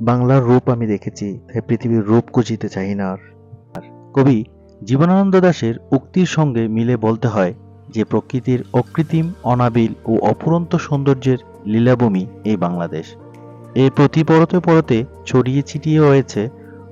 বাংলার রূপ আমি দেখেছি, তাই পৃথিবীর রূপ খুঁজিতে চাই না আর। কবি জীবনানন্দ দাশের উক্তির সঙ্গে মিলে বলতে হয় যে প্রকৃতির অকৃত্রিম, অনাবিল ও অপুরন্ত সৌন্দর্যের লীলাভূমি এই বাংলাদেশ। এর প্রতি পরতে পরতে ছড়িয়ে ছিটিয়ে রয়েছে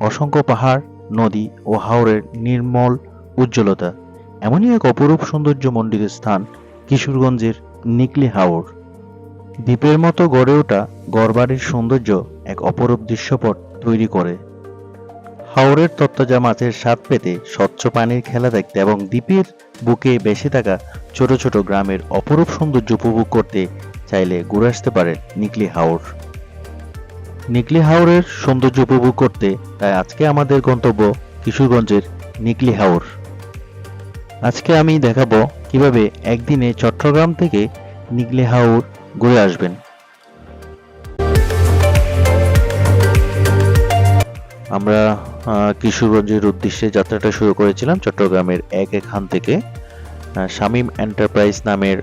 অসংখ্য পাহাড়, নদী ও হাওরের নির্মল উজ্জ্বলতা। এমনই এক অপরূপ সৌন্দর্য মণ্ডিত স্থান কিশোরগঞ্জের নিকলি হাওর। দ্বীপের মতো গড়ে ওঠা গড়বাড়ির সৌন্দর্য এক অপরূপ দৃশ্যপট তৈরি করে। হাওরের তত্ত্বজা মাছের স্বাদ পেতে স্বচ্ছ পানির খেলা দেখতে এবং দ্বীপের বুকে বেসে থাকা ছোট ছোট গ্রামের অপরূপ সৌন্দর্য উপভোগ করতে চাইলে ঘুরে আসতে পারেন নিকলি হাওর। নিকলি হাওরের সৌন্দর্য উপভোগ করতে তাই আজকে আমাদের গন্তব্য কিশোরগঞ্জের নিকলি হাওর। আজকে আমি দেখাবো কীভাবে একদিনে চট্টগ্রাম থেকে নিকলি হাওর ঘুরে আসবেন। আমরা কিশোরগঞ্জের উদ্দেশ্যে যাত্রাটা শুরু করেছিলাম চট্টগ্রামের এক এখান থেকে শামীম এন্টারপ্রাইজ নামের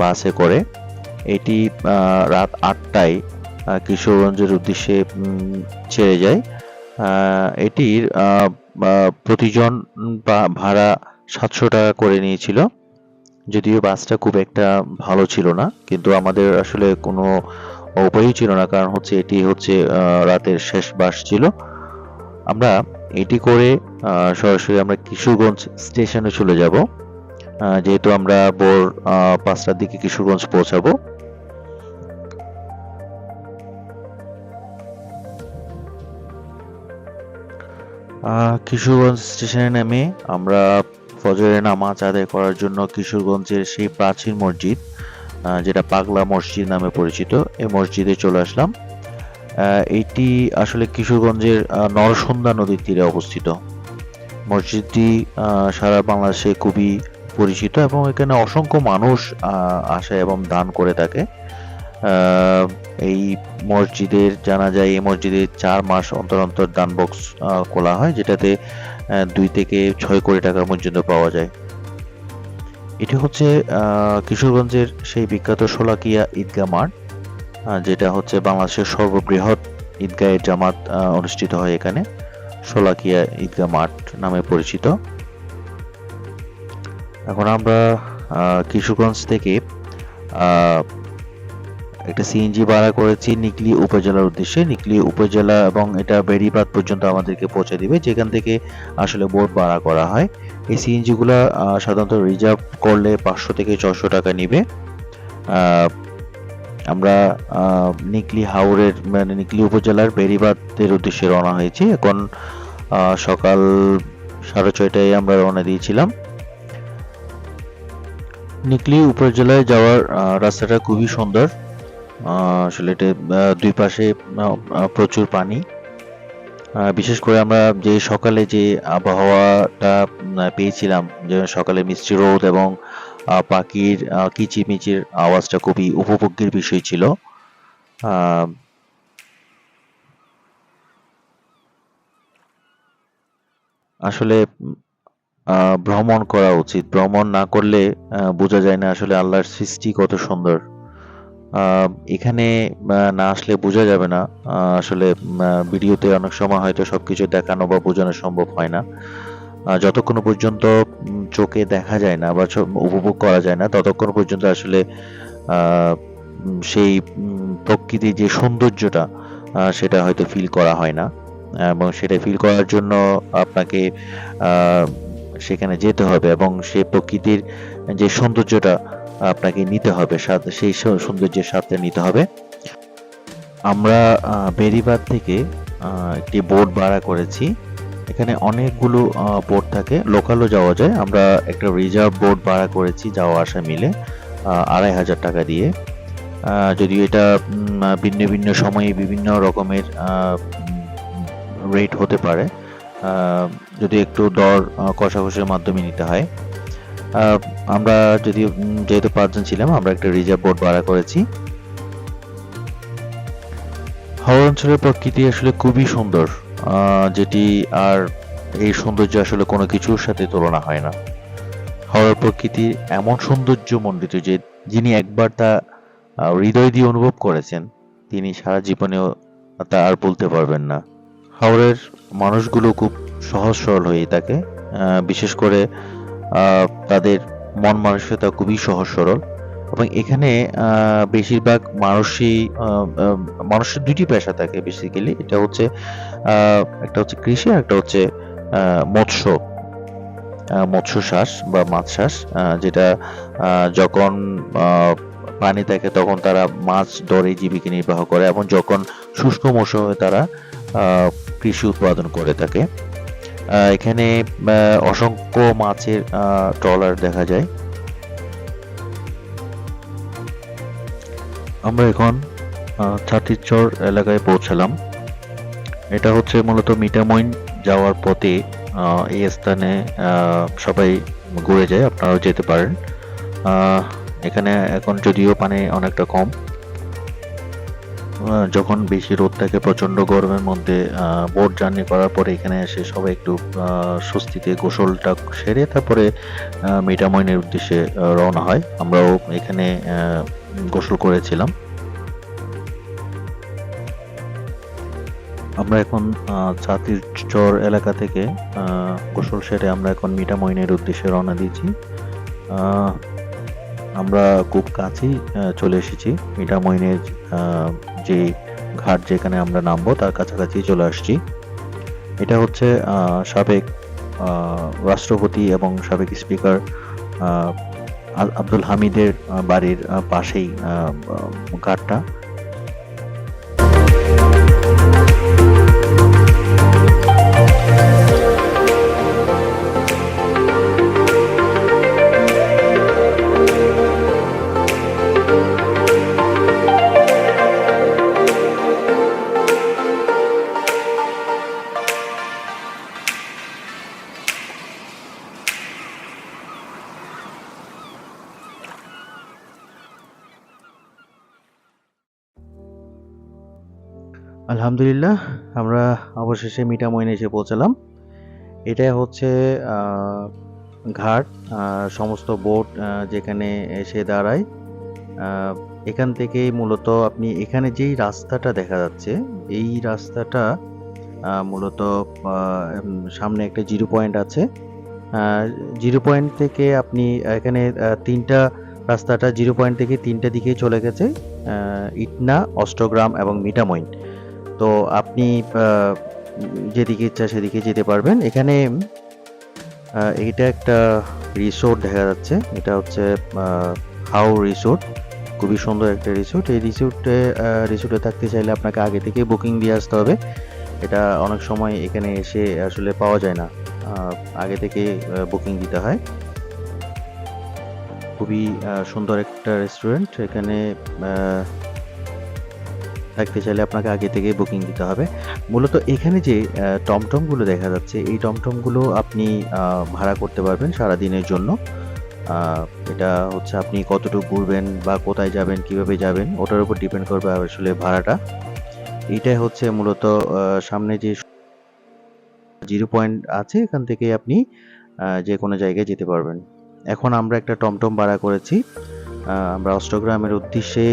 বাসে করে। এটি রাত আটটায় কিশোরগঞ্জের উদ্দেশ্যে ছেড়ে যায়। এটির প্রতিজন ভাড়া সাতশো টাকা করে নিয়েছিল। যদিও বাসটা খুব একটা ভালো ছিল না, কিন্তু আমাদের আসলে কোনো উপায়ই ছিল না। কারণ হচ্ছে, এটি হচ্ছে রাতের শেষ বাস ছিল। আমরা এটি করে সরাসরি আমরা কিশোরগঞ্জ স্টেশনে চলে যাব। যেহেতু আমরা ভোর পাঁচটার দিকে কিশোরগঞ্জ পৌঁছাবো। কিশোরগঞ্জ স্টেশনে নেমে আমরা ফজরের নামাজ আদায় করার জন্য কিশোরগঞ্জের সেই প্রাচীন মসজিদ যেটা পাগলা মসজিদ নামে পরিচিত। এই মসজিদে চলে আসলাম। এটি আসলে কিশোরগঞ্জের নরসুন্দা নদীর তীরে অবস্থিত। মসজিদটি সারা বাংলাদেশে খুবই পরিচিত এবং এখানে অসংখ্য মানুষ আসে এবং দান করে থাকে। এই মসজিদের জানা যায় এই মসজিদে চার মাস অন্তর অন্তর দান বক্স খোলা হয়, যেটাতে দুই থেকে ছয় কোটি টাকা পর্যন্ত পাওয়া যায়। এটি হচ্ছে কিশোরগঞ্জের সেই বিখ্যাত শোলাকিয়া ঈদগাহ মাঠ। যেটা হচ্ছে বাংলাদেশের সর্ববৃহৎ ঈদগাহের জামাত অনুষ্ঠিত হয় এখানে শোলাকিয়া ঈদগাহ মাঠ নামে পরিচিত। এখন আমরা কিশোরগঞ্জ থেকে একটা সিএনজি ভাড়া করেছি নিকলি উপজেলার উদ্দেশ্যে। নিকলি উপজেলা এবং এটা বেড়িবাদ পর্যন্ত আমাদেরকে পৌঁছে দিবে যেখান থেকে আসলে বোট ভাড়া করা হয়। এই সিএনজি গুলা আহ, সাধারণত রিজার্ভ করলে পাঁচশো থেকে ছশো টাকা নিবে। আমরা নিকলি হাওরের মানে নিকলি উপজেলার বেড়িবাদের উদ্দেশ্যে রওনা হয়েছি। এখন সকাল সাড়ে ছয়টায় আমরা রওনা দিয়েছিলাম। নিকলি উপজেলায় যাওয়ার রাস্তাটা খুবই সুন্দর। আসলে এটা দুই পাশে প্রচুর পানি। বিশেষ করে আমরা যে সকালে যে আবহাওয়াটা পেয়েছিলাম, যে সকালে মিষ্টি রোদ এবং পাখির কিচিমিচির আওয়াজটা খুবই উপভোগ্যের বিষয় ছিল। আসলে ভ্রমণ করা উচিত। ভ্রমণ না করলে বোঝা যায় না আসলে আল্লাহর সৃষ্টি কত সুন্দর। এখানে না আসলে বোঝা যাবে না। আসলে ভিডিওতে অনেক সময় হয়তো সবকিছু দেখানো বা বোঝানো সম্ভব হয় না। যতক্ষণ পর্যন্ত চোখে দেখা যায় না বা উপভোগ করা যায় না, ততক্ষণ পর্যন্ত আসলে সেই প্রকৃতির যে সৌন্দর্যটা সেটা হয়তো ফিল করা হয় না। এবং সেটা ফিল করার জন্য আপনাকে সেখানে যেতে হবে এবং সেই প্রকৃতির যে সৌন্দর্যটা আপনাকে নিতে হবে সেই সৌন্দর্যের সাথে নিতে হবে। আমরা বেরিবাদ থেকে একটি বোট ভাড়া করেছি। এখানে অনেকগুলো বোট থাকে। লোকালও যাওয়া যায়। আমরা একটা রিজার্ভ বোট ভাড়া করেছি যাওয়া আসা মিলে আড়াই হাজার টাকা দিয়ে। যদিও এটা ভিন্ন ভিন্ন সময়ে বিভিন্ন রকমের রেট হতে পারে। যদি একটু দর কষাকষির মাধ্যমে নিতে হয়। আমরা যদি যেহেতু পাঁচজন ছিলাম, আমরা একটা রিজার্ভ বোট ভাড়া করেছি। হাওড় অঞ্চলের প্রকৃতি আসলে খুবই সুন্দর। যেটি আর এই সৌন্দর্য আসলে কোনো কিছুর সাথে তুলনা হয় না। হাওড়ার প্রকৃতি এমন সৌন্দর্য মণ্ডিত যে যিনি একবার তা হৃদয় দিয়ে অনুভব করেছেন, তিনি সারা জীবনেও তা আর বলতে পারবেন না। হাওড়ের মানুষগুলো খুব সহজ সরল হয়ে থাকে বিশেষ করে তাদের মন মানসিকতা খুবই সহজ সরল। এবং এখানে বেশিরভাগ মানুষই মানুষের দুইটি পেশা থাকে বেসিক্যালি এটা হচ্ছে একটা হচ্ছে কৃষি একটা হচ্ছে মৎস্য। আহ, মৎস্য চাষ বা মাছ চাষ যেটা যখন পানি থাকে তখন তারা মাছ ধরে জীবিকা নির্বাহ করে এবং যখন শুষ্ক মৌসুমে তারা কৃষি উৎপাদন করে থাকে। এখানে অসংখ্য মাছের ট্রলার দেখা যায়। আমরা এখন ছাতিরচর এলাকায় পৌঁছালাম। এটা হচ্ছে মূলত মিটামইন যাওয়ার পথে এই স্থানে সবাই ঘুরে যায়, আপনারাও যেতে পারেন। এখানে এখন যদিও পানি অনেকটা কম যখন বেশি রোদ থাকে, প্রচণ্ড গরমের মধ্যে বোট জার্নি করার পরে এখানে এসে সবাই একটু স্বস্তিতে গোসলটা সেরে তারপরে মিটামইনের উদ্দেশ্যে রওনা হয়। আমরাও এখানে গোসল করেছিলাম। আমরা এখন ছাতির চর এলাকা থেকে গোসল সেরে আমরা এখন মিটামইনের উদ্দেশ্যে রওনা দিয়েছি। আমরা খুব কাছেই চলে এসেছি। মিটামইনের আহ, যে ঘাট যেখানে আমরা নামবো তার কাছাকাছি চলে আসছি। এটা হচ্ছে সাবেক রাষ্ট্রপতি এবং সাবেক স্পিকার আব্দুল হামিদের বাড়ির পাশেই ঘাটটা আলহামদুলিল্লাহ, আমরা অবশেষে মিটা মিটামইনে এসে পৌঁছালাম। এটা হচ্ছে ঘাট সমস্ত বোট যেখানে এসে দাঁড়ায়। এখান থেকেই মূলত আপনি এখানে যেই রাস্তাটা দেখা যাচ্ছে, এই রাস্তাটা মূলত সামনে একটা জিরো পয়েন্ট আছে। জিরো পয়েন্ট থেকে আপনি এখানে তিনটা রাস্তাটা জিরো পয়েন্ট থেকে তিনটা দিকেই চলে গেছে ইটনা, অষ্টগ্রাম এবং মিটামইন তো আপনি যেদিকে ইচ্ছা সেদিকে যেতে পারবেন। এখানে এটা একটা রিসোর্ট দেখা যাচ্ছে। এটা হচ্ছে হাউ রিসোর্ট খুবই সুন্দর একটা রিসোর্ট এই রিসোর্টে রিসোর্টে থাকতে চাইলে আপনাকে আগে থেকে বুকিং দিয়ে আসতে হবে। এটা অনেক সময় এখানে এসে আসলে পাওয়া যায় না। আগে থেকে বুকিং দিতে হয়। খুবই সুন্দর একটা রেস্টুরেন্ট এখানে থাকতে চাইলে আপনাকে আগে থেকে বুকিং দিতে হবে। মূলত এখানে যে টমটমগুলো দেখা যাচ্ছে, এই টমটমগুলো আপনি ভাড়া করতে পারবেন সারা দিনের জন্য এটা হচ্ছে আপনি কতটুকু ঘুরবেন বা কোথায় যাবেন, কীভাবে যাবেন, ওটার উপর ডিপেন্ড করবে আসলে ভাড়াটা। এইটাই হচ্ছে মূলত সামনে যে জিরো পয়েন্ট আছে, এখান থেকে আপনি যে কোনো জায়গায় যেতে পারবেন। এখন আমরা একটা টমটম ভাড়া করেছি। আমরা অষ্টগ্রামের উদ্দেশ্যে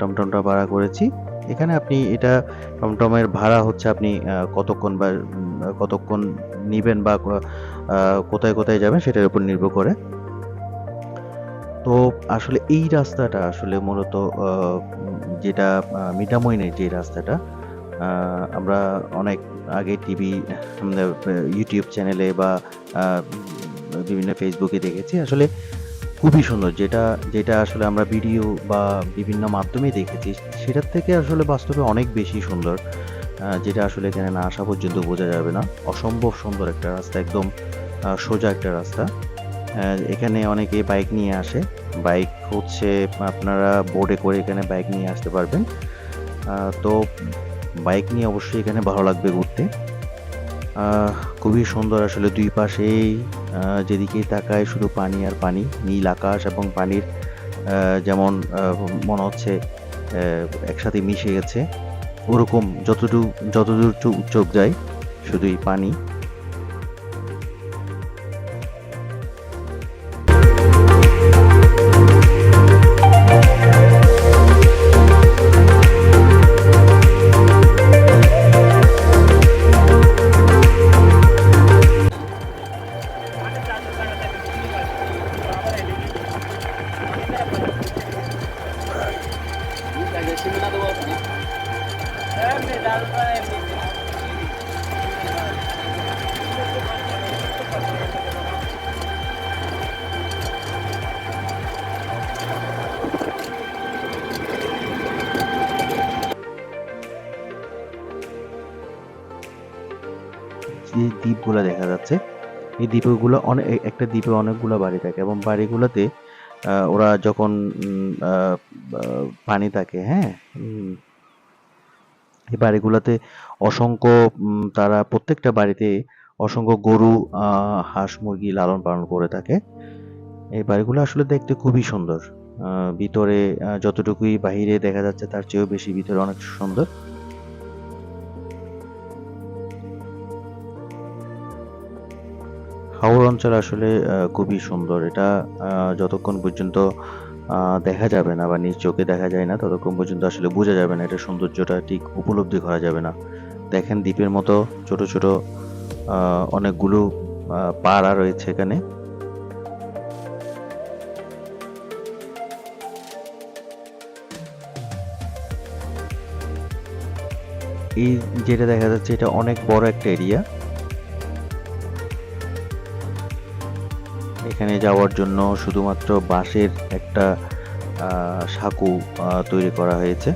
টমটমটা ভাড়া করেছি। এখানে আপনি এটা টমটমের ভাড়া হচ্ছে আপনি কতক্ষণ বা কতক্ষণ নেবেন বা কোথায় কোথায় যাবেন সেটার উপর নির্ভর করে। তো আসলে এই রাস্তাটা আসলে মূলত যেটা আহ, মিঠামইনের যে রাস্তাটা আমরা অনেক আগে টিভি ইউটিউব চ্যানেলে বা বিভিন্ন ফেসবুকে দেখেছি। আসলে খুবই সুন্দর। যেটা যেটা আসলে আমরা ভিডিও বা বিভিন্ন মাধ্যমে দেখেছি, সেটার থেকে আসলে বাস্তবে অনেক বেশি সুন্দর যেটা আসলে এখানে না আসা পর্যন্ত বোঝা যাবে না। অসম্ভব সুন্দর একটা রাস্তা, একদম সোজা একটা রাস্তা। এখানে অনেকে বাইক নিয়ে আসে। বাইক হচ্ছে আপনারা বোর্ডে করে এখানে বাইক নিয়ে আসতে পারবেন। তো বাইক নিয়ে অবশ্যই এখানে ভালো লাগবে ঘুরতে। খুবই সুন্দর আসলে দুই পাশেই যেদিকেই তাকায় শুধু পানি আর পানি, নীল আকাশ এবং পানির যেমন মনে হচ্ছে একসাথে মিশে গেছে, ওরকম যতটুকু, যতদূর চোখ যায়, শুধুই পানি। যে দ্বীপগুলো দেখা যাচ্ছে, এই দ্বীপগুলো অনেক একটা দ্বীপে অনেকগুলো বাড়ি থাকে এবং বাড়িগুলোতে ওরা যখন পানি থাকে হ্যাঁ? এই বাড়িগুলোতে অসংখ্য তারা প্রত্যেকটা বাড়িতে অসংখ্য গরু হাঁস, মুরগি লালন পালন করে থাকে। এই বাড়িগুলো আসলে দেখতে খুবই সুন্দর। ভিতরে যতটুকুই বাহিরে দেখা যাচ্ছে তার চেয়েও বেশি ভিতরে অনেক সুন্দর। হাওর অঞ্চল আসলে খুবই সুন্দর। এটা যতক্ষণ পর্যন্ত দেখা যাবে না বা নিজ চোখে দেখা যায় না, ততক্ষণ পর্যন্ত আসলে বোঝা যাবে না এটা সৌন্দর্যটা ঠিক উপলব্ধি করা যাবে না। দেখেন দ্বীপের মতো ছোট ছোট অনেকগুলো পাড়া রয়েছে এখানে। এই যেটা দেখা যাচ্ছে এটা অনেক বড় একটা এরিয়া। এখানে যাওয়ার জন্য শুধুমাত্র বাঁশের একটা সাঁকু তৈরি করা হয়েছে।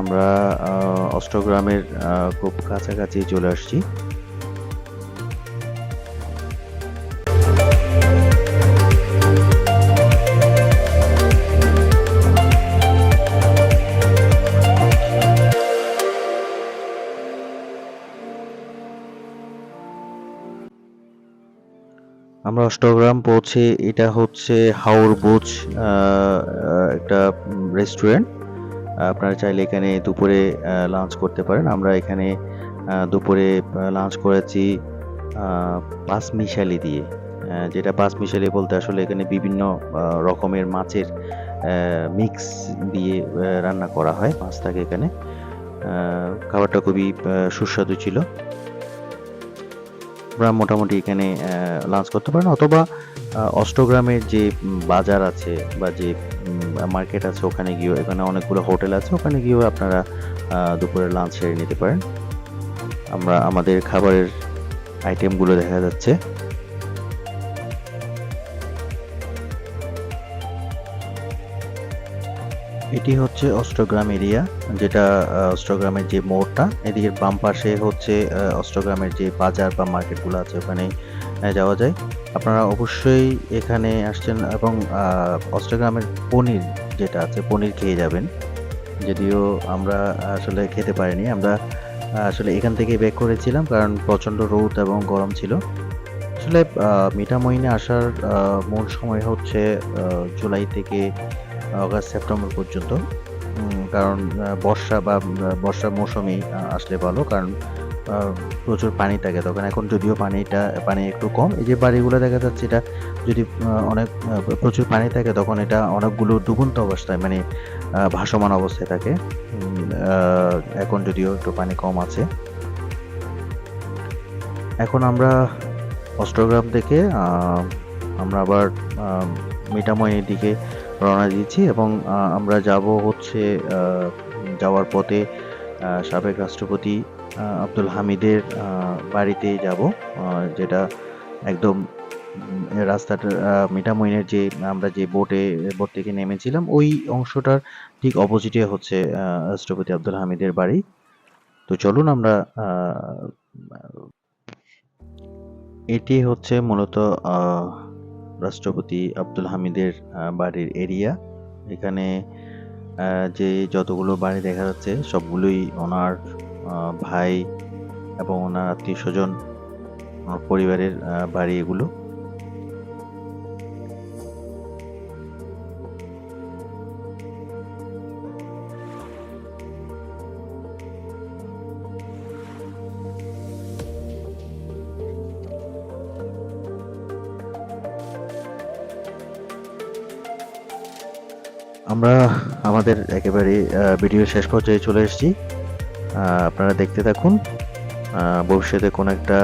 আমরা অষ্টগ্রামের খুব কাছাকাছি চলে আসছি। অষ্টগ্রাম পৌঁছে এটা হচ্ছে হাওর আহ, একটা রেস্টুরেন্ট আপনারা চাইলে এখানে দুপুরে লাঞ্চ করতে পারেন। আমরা এখানে দুপুরে লাঞ্চ করেছি পাঁচ মিশালি দিয়ে। যেটা পাঁচ মিশালি বলতে আসলে এখানে বিভিন্ন রকমের মাছের মিক্স দিয়ে রান্না করা হয় মাছ থাকে এখানে। খাবারটা খুবই সুস্বাদু ছিল। আপনারা মোটামুটি এখানে লাঞ্চ করতে পারেন। অথবা অষ্টগ্রামের যে বাজার আছে বা যে মার্কেট আছে, ওখানে গিয়েও, এখানে অনেকগুলো হোটেল আছে, ওখানে গিয়েও আপনারা দুপুরের লাঞ্চ সেরে নিতে পারেন। আমরা, আমাদের খাবারের আইটেমগুলো দেখা যাচ্ছে। এটি হচ্ছে অষ্টগ্রাম এরিয়া, যেটা অষ্টগ্রামের যে মোড়টা এদিকে বাম পাশে হচ্ছে অষ্টগ্রামের যে বাজার বা মার্কেটগুলো আছে ওখানে যাওয়া যায়। আপনারা অবশ্যই এখানে আসছেন এবং অষ্টগ্রামের পনির যেটা আছে, পনির খেয়ে যাবেন। যদিও আমরা আসলে খেতে পারিনি, আমরা, আসলে এখান থেকে ব্যাক করেছিলাম, কারণ প্রচণ্ড রোদ এবং গরম ছিল। আসলে মিঠামইনে আসার মূল সময় হচ্ছে জুলাই থেকে আগস্ট সেপ্টেম্বর পর্যন্ত। কারণ বর্ষা বা উম, বর্ষার মৌসুমে আসলে ভালো কারণ প্রচুর পানি থাকে তখন। এখন যদিও পানিটা পানি একটু কম এই যে বাড়িগুলো দেখা যাচ্ছে এটা যদি অনেক প্রচুর পানি থাকে তখন এটা অনেকগুলো ডুবন্ত অবস্থায় মানে ভাসমান অবস্থায় থাকে। এখন যদিও একটু পানি কম আছে। এখন আমরা অষ্টগ্রাম থেকে আমরা আবার আহ, মিঠামইয়ের দিকে রওনা দিয়েছি এবং আমরা যাব হচ্ছে যাওয়ার পথে সাবেক রাষ্ট্রপতি আব্দুল হামিদের বাড়িতে যাব যেটা একদম রাস্তাটা আহ, যে আমরা যে বোটে বোট থেকে নেমেছিলাম ওই অংশটার ঠিক অপোজিটে হচ্ছে রাষ্ট্রপতি আব্দুল হামিদের বাড়ি। তো চলুন আমরা এটি হচ্ছে মূলত রাষ্ট্রপতি আব্দুল হামিদের বাড়ির এরিয়া। এখানে যে যতগুলো বাড়ি দেখা যাচ্ছে, সবগুলোই ওনার ভাই এবং ওনার আত্মীয় স্বজন পরিবারের বাড়ি এগুলো। আমরা আমাদের একেবারে ভিডিও শেষ পর্যায়ে চলে এসেছি। আপনারা দেখতে থাকুন। ভবিষ্যতে কোনো একটা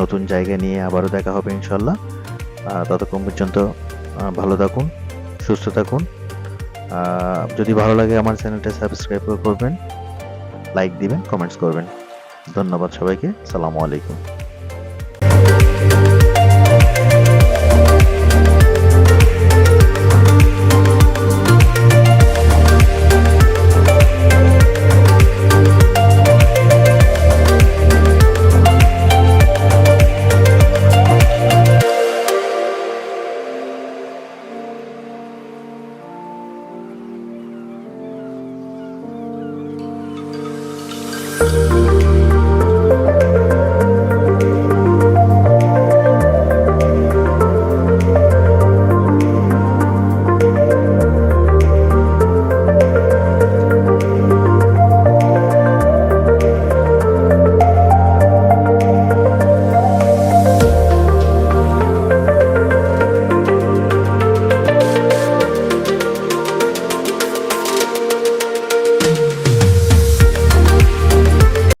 নতুন জায়গা নিয়ে আবারও দেখা হবে ইনশাল্লাহ ততক্ষণ পর্যন্ত ভালো থাকুন, সুস্থ থাকুন। যদি ভালো লাগে আমার চ্যানেলটা সাবস্ক্রাইব করবেন, লাইক দিবেন, কমেন্টস করবেন। ধন্যবাদ সবাইকে। সালামু আলাইকুম।